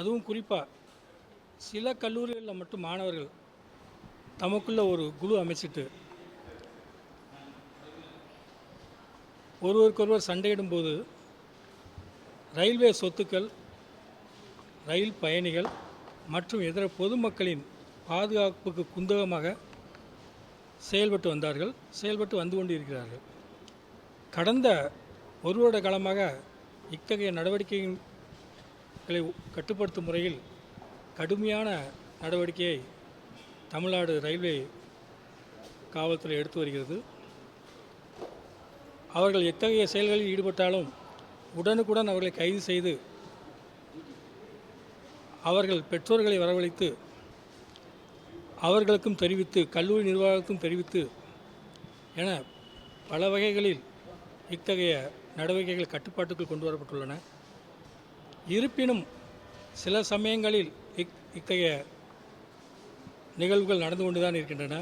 அதுவும் குறிப்பாக சில கல்லூரிகளில் மட்டும் மாணவர்கள் தமக்குள்ள ஒரு குழு அமைச்சிட்டு ஒருவருக்கொருவர் சண்டையிடும்போது ரயில்வே சொத்துக்கள் ரயில் பயணிகள் மற்றும் இதர பொதுமக்களின் பாதுகாப்புக்கு குந்தகமாக செயல்பட்டு வந்தார்கள். செயல்பட்டு வந்து கொண்டிருக்கிறார்கள். கடந்த ஒரு வருட காலமாக இத்தகைய நடவடிக்கையின் மக்களை கட்டுப்படுத்தும் முறையில் கடுமையான நடவடிக்கையை தமிழ்நாடு ரயில்வே காவல்துறை எடுத்து வருகிறது. அவர்கள் எத்தகைய செயல்களில் ஈடுபட்டாலும் உடனுக்குடன் அவர்களை கைது செய்து அவர்கள் பெற்றோர்களை வரவழைத்து அவர்களுக்கும் தெரிவித்து கல்லூரி நிர்வாகத்துக்கும் தெரிவித்து என பல வகைகளில் இத்தகைய நடவடிக்கைகள் கட்டுப்பாட்டுக்குள் கொண்டு வரப்பட்டுள்ளன. இருப்பினும் சில சமயங்களில் இக் இத்தகைய நிகழ்வுகள் நடந்து கொண்டு தான் இருக்கின்றன.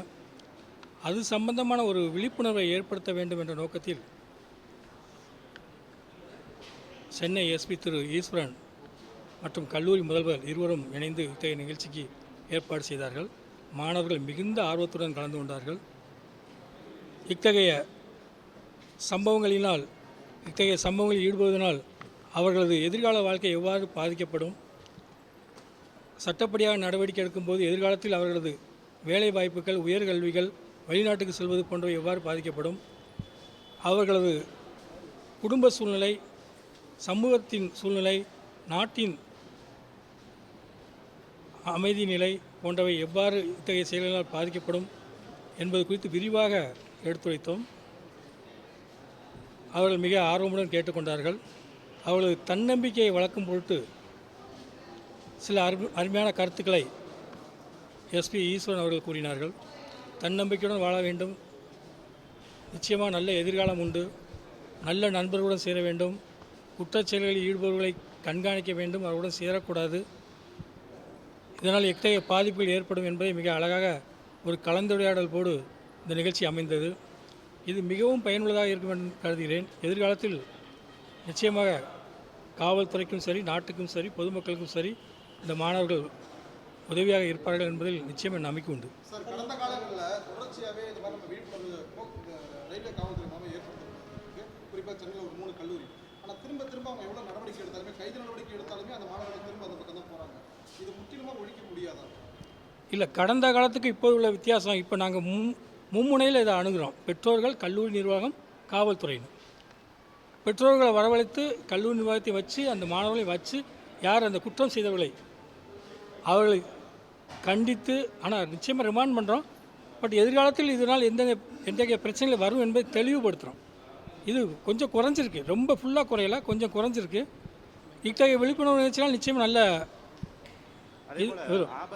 அது சம்பந்தமான ஒரு விழிப்புணர்வை ஏற்படுத்த வேண்டும் என்ற நோக்கத்தில் சென்னை எஸ்பி திரு ஈஸ்வரன் மற்றும் கல்லூரி முதல்வர் இருவரும் இணைந்து இத்தகைய நிகழ்ச்சிக்கு ஏற்பாடு செய்தார்கள். மாணவர்கள் மிகுந்த ஆர்வத்துடன் கலந்து கொண்டார்கள். இத்தகைய சம்பவங்களினால் இத்தகைய சம்பவங்களில் ஈடுபடுவதனால் அவர்களது எதிர்கால வாழ்க்கை எவ்வாறு பாதிக்கப்படும்? சட்டப்படியாக நடவடிக்கை எடுக்கும்போது எதிர்காலத்தில் அவர்களது வேலை வாய்ப்புகள் உயர்கல்விகள் வெளிநாட்டுக்கு செல்வது போன்றவை எவ்வாறு பாதிக்கப்படும்? அவர்களது குடும்ப சூழ்நிலை சமூகத்தின் சூழ்நிலை நாட்டின் அமைதி நிலை போன்றவை எவ்வாறு இத்தகைய செயல்களால் பாதிக்கப்படும் என்பது குறித்து விரிவாக எடுத்துரைத்தோம். அவர்கள் மிக ஆர்வமுடன் கேட்டுக்கொண்டார்கள். அவளது தன்னம்பிக்கையை வளர்க்கும் பொருட்டு சில அரு அருமையான கருத்துக்களை எஸ்பி ஈஸ்வரன் அவர்கள் கூறினார்கள். தன்னம்பிக்கையுடன் வாழ வேண்டும். நிச்சயமாக நல்ல எதிர்காலம் உண்டு. நல்ல நண்பர்களுடன் சேர வேண்டும். குற்றச்செயல்களில் ஈடுபவர்களை கண்காணிக்க வேண்டும். அவருடன் சேரக்கூடாது. இதனால் எத்தகைய பாதிப்புகள் ஏற்படும் என்பதை மிக அழகாக ஒரு கலந்துரையாடல் போடு இந்த நிகழ்ச்சி அமைந்தது. இது மிகவும் பயனுள்ளதாக இருக்கும் என்று கருதுகிறேன். எதிர்காலத்தில் நிச்சயமாக காவல்துறைக்கும் சரி நாட்டுக்கும் சரி பொதுமக்களுக்கும் சரி இந்த மாணவர்கள் உதவியாக இருப்பார்கள் என்பதில் நிச்சயம் என் நம்பிக்கை உண்டு. சார் கடந்த காலங்களில் தொடர்ச்சியாகவே இந்த மாதிரி நம்ம விழிப்புணர்வு போக்கு- இந்த ரயில்வே காவல்துறை மூலமாக ஏற்படுத்திருக்கு குறிப்பாக சென்னையில் ஒரு மூணு கல்லூரி. ஆனால் திரும்ப திரும்ப அவங்க எவ்வளோ நடவடிக்கை எடுத்தாலுமே கைது நடவடிக்கை எடுத்தாலுமே அந்த மாணவர்கள் திரும்ப அந்த பக்கம் தான் போகிறாங்க இது முற்றிலுமாக ஒழிக்க முடியாதா? இல்லை கடந்த காலத்துக்கு இப்போ உள்ள வித்தியாசம் இப்போ நாங்கள் மும் மும்முனையில் இதை அணுகிறோம். பெற்றோர்கள் கல்லூரி நிர்வாகம் காவல்துறையினர். பெற்றோர்களை வரவழைத்து கல்லூரி நிர்வாகத்தை வச்சு அந்த மாணவர்களை வச்சு யார் அந்த குற்றம் செய்தவர்களை அவர்களை கண்டித்து ஆனால் நிச்சயமாக ரிமாண்ட் பண்ணுறோம் பட் எதிர்காலத்தில் இதனால் எந்த எந்தகைய பிரச்சனைகள் வரும் என்பதை தெளிவுபடுத்துகிறோம் இது கொஞ்சம் குறைஞ்சிருக்கு. ரொம்ப ஃபுல்லாக குறையல. கொஞ்சம் குறைஞ்சிருக்கு. இத்தகைய விழிப்புணர்வு நிகழ்ச்சினால் நிச்சயமாக நல்ல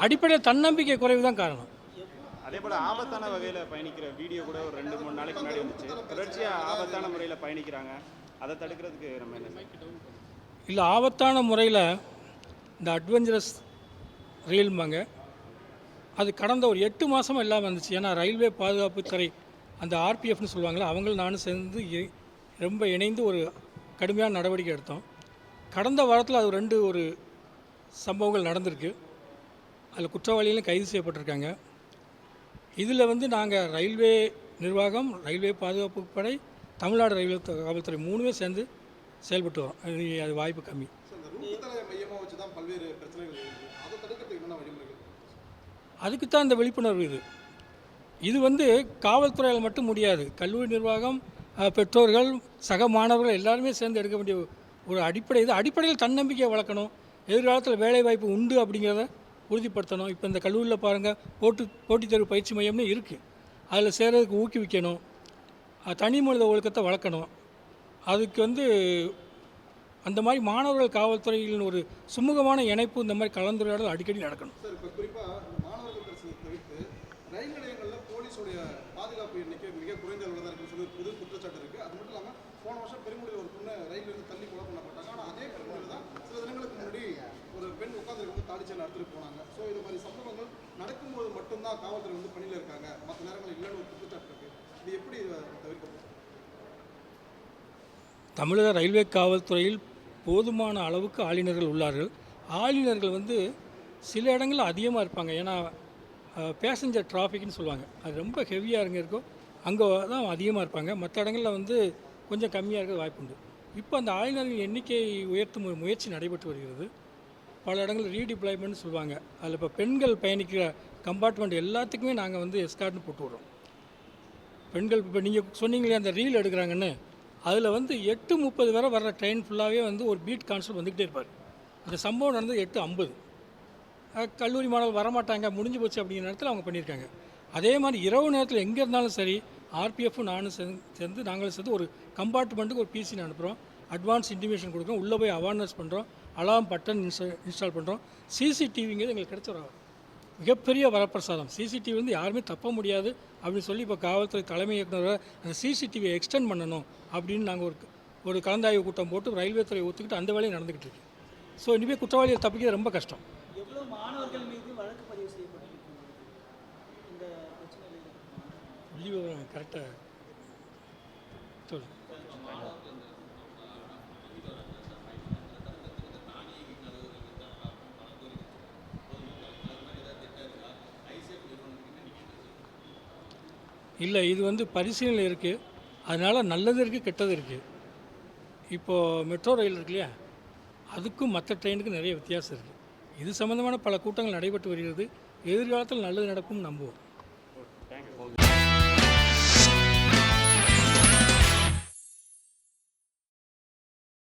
அடிப்படையில் தன்னம்பிக்கை குறைவு தான் காரணம். அதே போல ஆபத்தான வகையில் பயணிக்கிற வீடியோ கூட ஒரு ரெண்டு மூணு நாளைக்கு முன்னாடி வந்துச்சு. தொடர்ச்சியாக ஆபத்தான முறையில் பயணிக்கிறாங்க. அதை தடுக்கிறதுக்கு நம்ம என்ன இல்லை ஆபத்தான முறையில் இந்த அட்வென்ச்சரஸ் ரயில்பாங்க அது கடந்த ஒரு எட்டு மாதமாக இல்லாமல் இருந்துச்சு. ஏன்னா ரயில்வே பாதுகாப்பு துறை அந்த ஆர்பிஎஃப்னு சொல்லுவாங்களே அவங்களும் நானும் சேர்ந்து ரொம்ப இணைந்து ஒரு கடுமையான நடவடிக்கை எடுத்தோம். கடந்த வாரத்தில் அது ரெண்டு ஒரு சம்பவங்கள் நடந்திருக்கு. அதில் குற்றவாளிகளும் கைது செய்யப்பட்டிருக்காங்க. இதில் வந்து நாங்கள் ரயில்வே நிர்வாகம் ரயில்வே பாதுகாப்பு படை தமிழ்நாடு ரயில்வே காவல்துறை மூணுமே சேர்ந்து செயல்பட்டு வரோம். அது வாய்ப்பு கம்மி. அதுக்கு தான் இந்த விழிப்புணர்வு இது. இது வந்து காவல்துறையால் மட்டும் முடியாது. கல்லூரி நிர்வாகம் பெற்றோர்கள் சக மாணவர்கள் எல்லாருமே சேர்ந்து எடுக்க வேண்டிய ஒரு அடிப்படை இது. அடிப்படையில் தன்னம்பிக்கையை வளர்க்கணும். எதிர்காலத்தில் வேலைவாய்ப்பு உண்டு அப்படிங்கிறத உறுதிப்படுத்தணும். இப்போ இந்த கல்லூரியில் பாருங்கள் போட்டு போட்டித் தேர்வு பயிற்சி மையம்னு இருக்குது அதில் சேர்றதுக்கு ஊக்குவிக்கணும். தனி மனித ஒழுக்கத்தை வளர்க்கணும். அதுக்கு வந்து அந்த மாதிரி மாணவர்கள் காவல்துறையின் ஒரு சுமூகமான இணைப்பு இந்த மாதிரி கலந்துரையாடல் அடிக்கடி நடக்கணும். சார் குறிப்பாக மாணவர்கள் பிரச்சனை தவிர்த்து ரயில் நிலையங்களில் போலீஸுடைய பாதுகாப்பு எண்ணிக்கை மிக குறைந்த அளவில் தான் இருக்குன்னு சொல்லி புது குற்றச்சாட்டு இருக்குது அது மட்டும் இல்லாமல் போன வருஷம் பெருமுடியில் ஒரு பொண்ணு ரயிலிருந்து தள்ளி கொலை பண்ணப்பட்டாங்க. ஆனால் அதே பெருமுடியில் தான் சில தினங்களுக்கு முன்னாடி ஒரு பெண் உட்காந்துருக்கும் தாடிச்சல் எடுத்துகிட்டு போனாங்க. ஸோ இது மாதிரி சம்பவங்கள் நடக்கும்போது மட்டும்தான் காவல்துறை வந்து பணியில் இருக்காங்க. மற்ற நேரங்களில் இல்லைன்னு ஒரு குற்றச்சாட்டு இருக்குது இது எப்படி தவிர்க்க தமிழக ரயில்வே காவல்துறையில் போதுமான அளவுக்கு ஆளுநர்கள் உள்ளார்கள். ஆளுநர்கள் வந்து சில இடங்களில் அதிகமாக இருப்பாங்க. ஏன்னா பேசஞ்சர் டிராஃபிக்னு சொல்லுவாங்க. அது ரொம்ப ஹெவியாக இருங்க இருக்கோ அங்கே தான் அதிகமாக இருப்பாங்க. மற்ற இடங்களில் வந்து கொஞ்சம் கம்மியாக இருக்க வாய்ப்புண்டு இப்போ அந்த ஆளுநர்கள் எண்ணிக்கை உயர்த்தும் முயற்சி நடைபெற்று வருகிறது. பல இடங்களில் ரீடிப்ளாய்மெண்ட்னு சொல்லுவாங்க. அதில் இப்போ பெண்கள் பயணிக்கிற கம்பார்ட்மெண்ட் எல்லாத்துக்குமே நாங்கள் வந்து எஸ்கார்ட்னு போட்டு விட்றோம். பெண்கள் இப்போ நீங்கள் சொன்னீங்களே அந்த ரீல் எடுக்கிறாங்கன்னு அதில் வந்து எட்டு முப்பது வரை வர்ற ட்ரெயின் ஃபுல்லாகவே வந்து ஒரு பீட் கான்ஸ்டபிள் வந்துக்கிட்டே இருப்பார். அந்த சம்பவம் நடந்தது எட்டு ஐம்பது. கல்லூரி மாணவர்கள் வரமாட்டாங்க முடிஞ்சு போச்சு அப்படிங்கிற நேரத்தில் அவங்க பண்ணியிருக்காங்க. அதே மாதிரி இரவு நேரத்தில் எங்கே இருந்தாலும் சரி ஆர்பிஎஃப்பும் நானும் சேர்ந்து சேர்ந்து நாங்களும் சேர்ந்து ஒரு கம்பார்ட்மெண்ட்டுக்கு ஒரு பிசி அனுப்புகிறோம் அட்வான்ஸ் இன்டிமேஷன் கொடுக்குறோம். உள்ளே போய் அவேர்னஸ் பண்ணுறோம் அலாம் பட்டன் இன்ஸ்டா இன்ஸ்டால் பண்ணுறோம் சிசிடிவிங்கிறது எங்களுக்கு கிடைச்ச ஒரு மிகப்பெரிய வரப்பிரசாதம். சிசிடிவி வந்து யாருமே தப்ப முடியாது அப்படின்னு சொல்லி இப்போ காவல்துறை தலைமை இயக்குனர் அந்த சிசிடிவியை எக்ஸ்டெண்ட் பண்ணணும் அப்படின்னு நாங்கள் ஒரு ஒரு கலந்தாய்வு கூட்டம் போட்டு ரயில்வே துறை ஒத்துக்கிட்டு அந்த வேலையும் நடந்துக்கிட்டு இருக்கு. ஸோ இனிமேல் குற்றவாளியை தப்பிக்கிறது ரொம்ப கஷ்டம். மாணவர்கள் புள்ளி விவரம் கரெக்டாக சொல்லு. இல்லை இது வந்து பரிசீலனை இருக்குது அதனால் நல்லது இருக்குது கெட்டது இருக்குது இப்போது மெட்ரோ ரயில் இருக்கு இல்லையா? அதுக்கும் மற்ற ட்ரெயினுக்கும் நிறைய வித்தியாசம் இருக்குது இது சம்மந்தமான பல கூட்டங்கள் நடைபெற்று வருகிறது. எதிர்காலத்தில் நல்லது நடக்கும் நம்புவோம்.